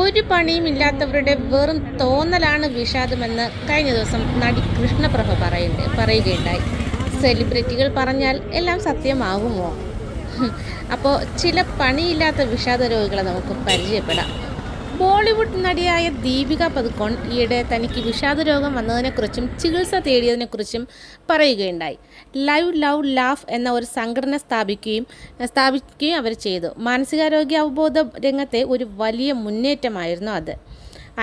ഒരു പണിയും ഇല്ലാത്തവരുടെ വെറും തോന്നലാണ് വിഷാദമെന്ന് കഴിഞ്ഞ ദിവസം നടി കൃഷ്ണപ്രഭ പറയുന്നത് പറയുകയുണ്ടായി. സെലിബ്രിറ്റികൾ പറഞ്ഞാൽ എല്ലാം സത്യമാകുമോ? അപ്പോൾ ചില പണിയില്ലാത്ത വിഷാദ രോഗികളെ നമുക്ക് പരിചയപ്പെടാം. ബോളിവുഡ് നടിയായ ദീപിക പതുക്കോൺ ഈയിടെ തനിക്ക് വിഷാദ രോഗം വന്നതിനെക്കുറിച്ചും ചികിത്സ തേടിയതിനെക്കുറിച്ചും പറയുകയുണ്ടായി. ലൈവ് ലവ് ലാഫ് എന്ന ഒരു സംഘടന സ്ഥാപിക്കുകയും സ്ഥാപിക്കുകയും അവർ ചെയ്തു. മാനസികാരോഗ്യ അവബോധ രംഗത്തെ ഒരു വലിയ മുന്നേറ്റമായിരുന്നു അത്.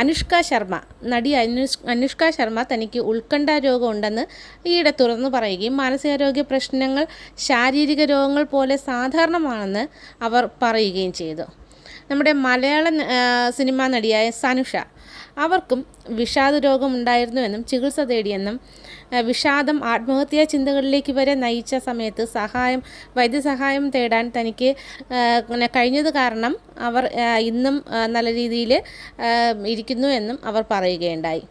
അനുഷ്ക ശർമ്മ നടി അനുഷ് അനുഷ്ക ശർമ്മ തനിക്ക് ഉത്കണ്ഠ രോഗം ഉണ്ടെന്ന് ഈയിടെ തുറന്നു പറയുകയും മാനസികാരോഗ്യ പ്രശ്നങ്ങൾ ശാരീരിക രോഗങ്ങൾ പോലെ സാധാരണമാണെന്ന് അവർ പറയുകയും ചെയ്തു. നമ്മുടെ മലയാള സിനിമാ നടിയായ സനുഷ. അവർക്കും വിഷാദ രോഗമുണ്ടായിരുന്നുവെന്നും ചികിത്സ തേടിയെന്നും വിഷാദം ആത്മഹത്യാ ചിന്തകളിലേക്ക് വരെ നയിച്ച സമയത്ത് സഹായം വൈദ്യസഹായം തേടാൻ തനിക്ക് കഴിഞ്ഞത് കാരണം അവർ ഇന്നും നല്ല രീതിയിൽ ഇരിക്കുന്നു എന്നും അവർ പറയുകയുണ്ടായി.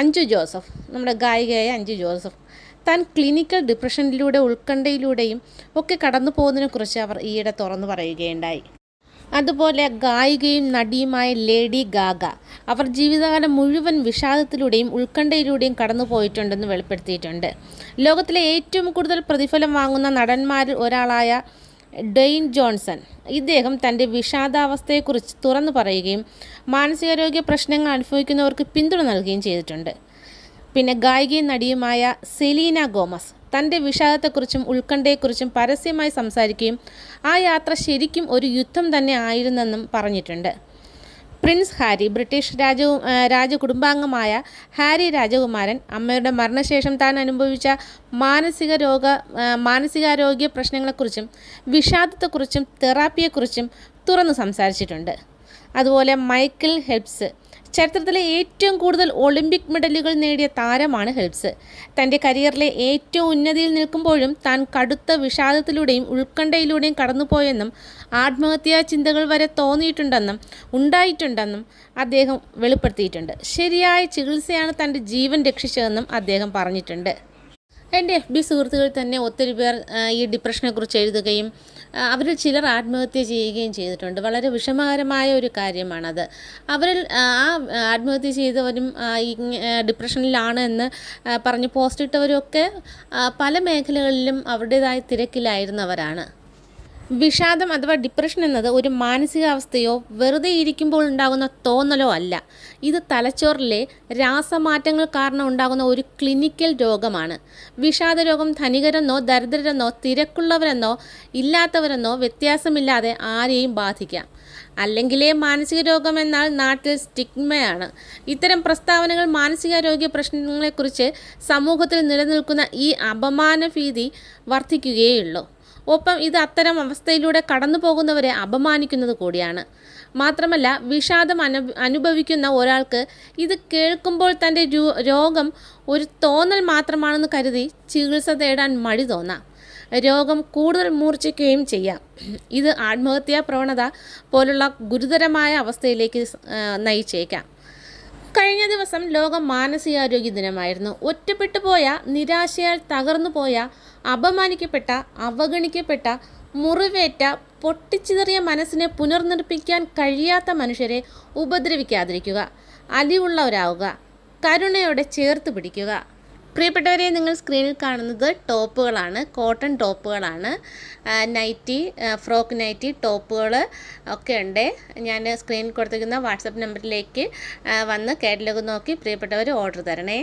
അഞ്ജു ജോസഫ് നമ്മുടെ ഗായികയായ അഞ്ജു ജോസഫ് താൻ ക്ലിനിക്കൽ ഡിപ്രഷനിലൂടെ ഉത്കണ്ഠയിലൂടെയും ഒക്കെ കടന്നു പോകുന്നതിനെക്കുറിച്ച് അവർ ഈയിടെ തുറന്നു പറയുകയുണ്ടായി. അതുപോലെ ഗായികയും നടിയുമായ ലേഡി ഗാഗ. അവർ ജീവിതകാലം മുഴുവൻ വിഷാദത്തിലൂടെയും ഉത്കണ്ഠയിലൂടെയും കടന്നുപോയിട്ടുണ്ടെന്ന് വെളിപ്പെടുത്തിയിട്ടുണ്ട്. ലോകത്തിലെ ഏറ്റവും കൂടുതൽ പ്രതിഫലം വാങ്ങുന്ന നടന്മാരിൽ ഒരാളായ ഡെയിൻ ജോൺസൺ. ഇദ്ദേഹം തന്റെ വിഷാദാവസ്ഥയെക്കുറിച്ച് തുറന്നു പറയുകയും മാനസികാരോഗ്യ പ്രശ്നങ്ങൾ അനുഭവിക്കുന്നവർക്ക് പിന്തുണ നൽകുകയും ചെയ്തിട്ടുണ്ട്. പിന്നെ ഗായികയും നടിയുമായ സെലീന ഗോമസ്. തന്റെ വിഷാദത്തെക്കുറിച്ചും ഉത്കണ്ഠയെക്കുറിച്ചും പരസ്യമായി സംസാരിക്കുകയും ആ യാത്ര ശരിക്കും ഒരു യുദ്ധം തന്നെ ആയിരുന്നെന്നും പറഞ്ഞിട്ടുണ്ട്. പ്രിൻസ് ഹാരി ബ്രിട്ടീഷ് രാജ രാജകുടുംബാംഗമായ ഹാരി രാജകുമാരൻ അമ്മയുടെ മരണശേഷം താൻ അനുഭവിച്ച മാനസിക രോഗ മാനസികാരോഗ്യ പ്രശ്നങ്ങളെക്കുറിച്ചും വിഷാദത്തെക്കുറിച്ചും തെറാപ്പിയെക്കുറിച്ചും തുറന്നു സംസാരിച്ചിട്ടുണ്ട്. അതുപോലെ മൈക്കിൾ ഹെൽപ്സ് ചരിത്രത്തിലെ ഏറ്റവും കൂടുതൽ ഒളിമ്പിക് മെഡലുകൾ നേടിയ താരമാണ് ഹെൽപ്സ് തന്റെ കരിയറിലെ ഏറ്റവും ഉന്നതിയിൽ നിൽക്കുമ്പോഴും താൻ കടുത്ത വിഷാദത്തിലൂടെയും ഉത്കണ്ഠയിലൂടെയും കടന്നുപോയെന്നും ആത്മഹത്യാ ചിന്തകൾ വരെ തോന്നിയിട്ടുണ്ടെന്നും ഉണ്ടായിട്ടുണ്ടെന്നും അദ്ദേഹം വെളിപ്പെടുത്തിയിട്ടുണ്ട്. ശരിയായ ചികിത്സയാണ് തന്റെ ജീവൻ രക്ഷിച്ചതെന്നും അദ്ദേഹം പറഞ്ഞിട്ടുണ്ട്. എന്റെ എഫ് ബി സുഹൃത്തുക്കൾ തന്നെ ഒത്തിരി പേർ ഈ ഡിപ്രഷനെക്കുറിച്ച് എഴുതുകയും അവരിൽ ചിലർ ആത്മഹത്യ ചെയ്യുകയും ചെയ്തിട്ടുണ്ട്. വളരെ വിഷമകരമായ ഒരു കാര്യമാണത്. അവരിൽ ആ ആത്മഹത്യ ചെയ്തവരും ഡിപ്രഷനിലാണ് എന്ന് പറഞ്ഞ് പോസ്റ്റ് ഇട്ടവരും ഒക്കെ പല മേഖലകളിലും അവരുടേതായ തിരക്കിലായിരുന്നവരാണ്. വിഷാദം അഥവാ ഡിപ്രഷൻ എന്നത് ഒരു മാനസികാവസ്ഥയോ വെറുതെ ഇരിക്കുമ്പോൾ ഉണ്ടാകുന്ന തോന്നലോ അല്ല. ഇത് തലച്ചോറിലെ രാസമാറ്റങ്ങൾ കാരണം ഉണ്ടാകുന്ന ഒരു ക്ലിനിക്കൽ രോഗമാണ്. വിഷാദ രോഗം ധനികരെന്നോ ദരിദ്രരെന്നോ തിരക്കുള്ളവരെന്നോ ഇല്ലാത്തവരെന്നോ വ്യത്യാസമില്ലാതെ ആരെയും ബാധിക്കാം. അല്ലെങ്കിലേ മാനസിക രോഗം എന്നാൽ നാട്ടിൽ സ്റ്റിഗ്മയാണ് ഇത്തരം പ്രസ്താവനകൾ മാനസികാരോഗ്യ പ്രശ്നങ്ങളെക്കുറിച്ച് സമൂഹത്തിൽ നിലനിൽക്കുന്ന ഈ അപമാന ഭീതി വർദ്ധിക്കുകയുള്ളൂ ഒപ്പം ഇത് അത്തരം അവസ്ഥയിലൂടെ കടന്നു പോകുന്നവരെ അപമാനിക്കുന്നത് കൂടിയാണ്. മാത്രമല്ല വിഷാദം അനു അനുഭവിക്കുന്ന ഒരാൾക്ക് ഇത് കേൾക്കുമ്പോൾ തന്റെ രോഗം ഒരു തോന്നൽ മാത്രമാണെന്ന് കരുതി ചികിത്സ തേടാൻ മടി തോന്നാം. രോഗം കൂടുതൽ മൂർച്ഛിക്കുകയും ചെയ്യാം. ഇത് ആത്മഹത്യാ പ്രവണത പോലുള്ള ഗുരുതരമായ അവസ്ഥയിലേക്ക് നയിച്ചേക്കാം. കഴിഞ്ഞ ദിവസം ലോക മാനസികാരോഗ്യ ദിനമായിരുന്നു. ഒറ്റപ്പെട്ടു പോയ നിരാശയാൽ തകർന്നു പോയ അപമാനിക്കപ്പെട്ട അവഗണിക്കപ്പെട്ട മുറിവേറ്റ പൊട്ടിച്ചിതറിയ മനസ്സിനെ പുനർനിർപ്പിക്കാൻ കഴിയാത്ത മനുഷ്യരെ ഉപദ്രവിക്കാതിരിക്കുക. അലിവുള്ളവരാവുക. കരുണയോടെ ചേർത്ത് പിടിക്കുക. പ്രിയപ്പെട്ടവരെ നിങ്ങൾ സ്ക്രീനിൽ കാണുന്നത് ടോപ്പുകളാണ്. കോട്ടൺ ടോപ്പുകളാണ്. നൈറ്റി ഫ്രോക്ക് നൈറ്റി ടോപ്പുകൾ ഒക്കെ ഉണ്ട്. ഞാൻ സ്ക്രീനിൽ കൊടുത്തിരിക്കുന്ന വാട്സപ്പ് നമ്പറിലേക്ക് വന്ന് കാറ്റലോഗ് നോക്കി പ്രിയപ്പെട്ടവർ ഓർഡർ തരണേ.